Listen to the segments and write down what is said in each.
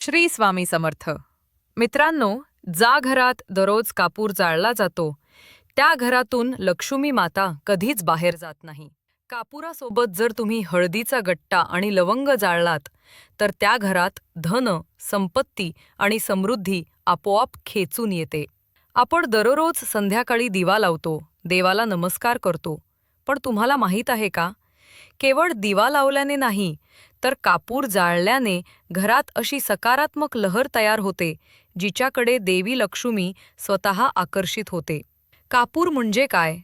श्री स्वामी समर्थ. मित्रांनो जा घरात दररोज कापूर जाळला जातो. त्या घरातून लक्ष्मी माता कधीच बाहेर जात नाही. कापुरासोबत जर तुम्ही हळदीचा गट्टा आणि लवंग जाळलात तर त्या घरात धन संपत्ती आणि समृद्धी आपोआप खेचून येते. आपण दररोज संध्याकाळी दिवा लावतो देवाला नमस्कार करतो. पण तुम्हाला माहीत आहे का? केवळ दिवा लावल्याने नाही तर कापूर जाळल्याने घरात अशी सकारात्मक लहर तयार होते जिच्याकडे देवी लक्ष्मी स्वतः आकर्षित होते. कापूर म्हणजे काय?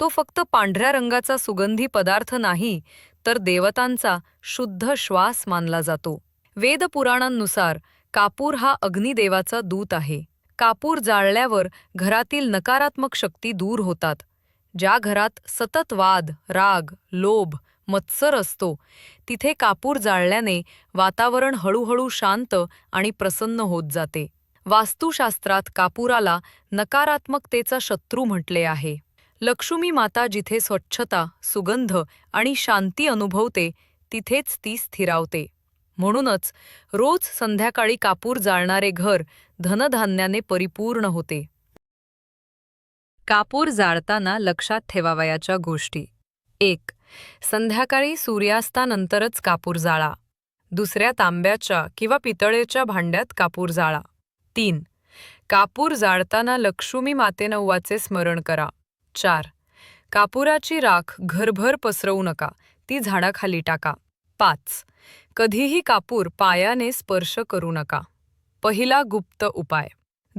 तो फक्त पांढऱ्या रंगाचा सुगंधी पदार्थ नाही तर देवतांचा शुद्ध श्वास मानला जातो. वेदपुराणांनुसार कापूर हा अग्निदेवाचा दूत आहे. कापूर जाळल्यावर घरातील नकारात्मक शक्ती दूर होतात ज्या घरात सतत वाद राग लोभ मत्सर असतो. तिथे कापूर जाळल्याने वातावरण हळूहळू शांत आणि प्रसन्न होत जाते. वास्तुशास्त्रात कापुराला नकारात्मकतेचा शत्रू म्हटले आहे. लक्ष्मी माता जिथे स्वच्छता सुगंध आणि शांती अनुभवते तिथेच ती स्थिरावते. म्हणूनच रोज संध्याकाळी कापूर जाळणारे घर धनधान्याने परिपूर्ण होते. कापूर जाळताना लक्षात ठेवावयाच्या गोष्टी. एक संध्याकाळी सूर्यास्तानंतरच कापूर जाळा. दुसऱ्या तांब्याच्या किंवा पितळेच्या भांड्यात कापूर जाळा. तीन. कापूर जाळताना लक्ष्मी मातेनव्वाचे स्मरण करा. चार. कापुराची राख घरभर पसरवू नका. ती झाडाखाली टाका. पाच. कधीही कापूर पायाने स्पर्श करू नका. पहिला गुप्त उपाय.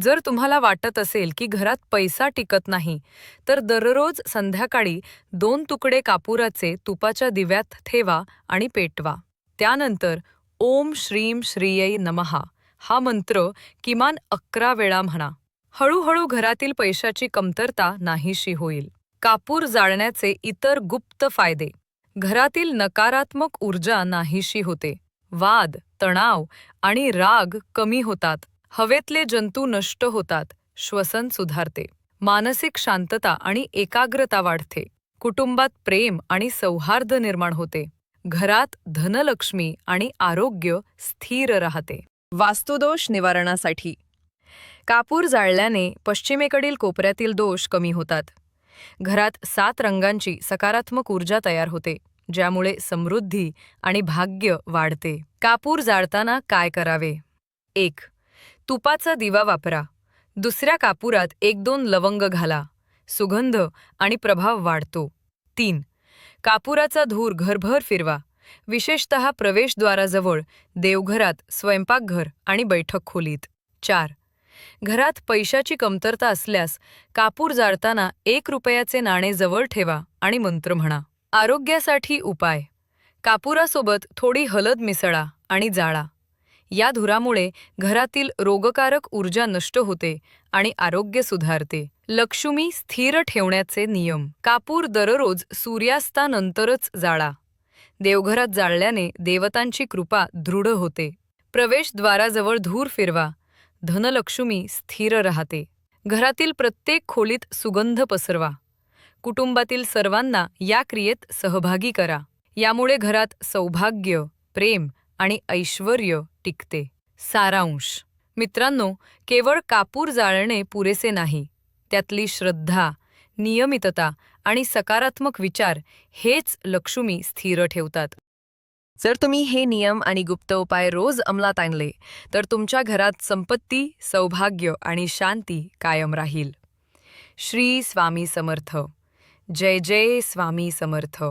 जर तुम्हाला वाटत असेल की घरात पैसा टिकत नाही तर दररोज संध्याकाळी दोन तुकडे कापुराचे तुपाच्या दिव्यात ठेवा आणि पेटवा. त्यानंतर ओम श्रीम श्रीयै नमहा हा मंत्र किमान अकरा वेळा म्हणा. हळूहळू घरातील पैशाची कमतरता नाहीशी होईल. कापूर जाळण्याचे इतर गुप्त फायदे. घरातील नकारात्मक ऊर्जा नाहीशी होते. वाद तणाव आणि राग कमी होतात. हवेतले जंतू नष्ट होतात श्वसन सुधारते मानसिक शांतता आणि एकाग्रता वाढते कुटुंबात प्रेम आणि सौहार्द निर्माण होते घरात धनलक्ष्मी आणि आरोग्य स्थिर राहते. वास्तुदोष निवारणासाठी. कापूर जाळल्याने पश्चिमेकडील कोपऱ्यातील दोष कमी होतात. घरात सात रंगांची सकारात्मक ऊर्जा तयार होते ज्यामुळे समृद्धी आणि भाग्य वाढते. कापूर जाळताना काय करावे? एक तुपाचा दिवा वापरा. दुसऱ्या कापुरात एक दोन लवंग घाला. सुगंध आणि प्रभाव वाढतो. तीन. कापुराचा धूर घरभर फिरवा. विशेषत प्रवेशद्वाराजवळ देवघरात स्वयंपाकघर आणि बैठक खोलीत. चार. घरात पैशाची कमतरता असल्यास कापूर जाळताना एक रुपयाचे नाणे जवळ ठेवा आणि मंत्र म्हणा. आरोग्यासाठी उपाय. कापुरासोबत थोडी हलद मिसळा आणि जाळा. या धुरामुळे घरातील रोगकारक ऊर्जा नष्ट होते आणि आरोग्य सुधारते. लक्ष्मी स्थिर ठेवण्याचे नियम. कापूर दररोज सूर्यास्तानंतरच जाळा. देवघरात जाळल्याने देवतांची कृपा दृढ होते. प्रवेशद्वाराजवळ धूर फिरवा. धनलक्ष्मी स्थिर राहते. घरातील प्रत्येक खोलीत सुगंध पसरवा. कुटुंबातील सर्वांना या क्रियेत सहभागी करा. यामुळे घरात सौभाग्य प्रेम आणि ऐश्वर्य टिकते. सारांश. मित्रांनो केवळ कापूर जाळणे पुरेसे नाही. त्यातली श्रद्धा नियमितता आणि सकारात्मक विचार हेच लक्ष्मी स्थिर ठेवतात. जर तुम्ही हे नियम आणि गुप्त उपाय रोज अंमलात आणले तर तुमच्या घरात संपत्ती सौभाग्य आणि शांती कायम राहील. श्री स्वामी समर्थ. जय जय स्वामी समर्थ.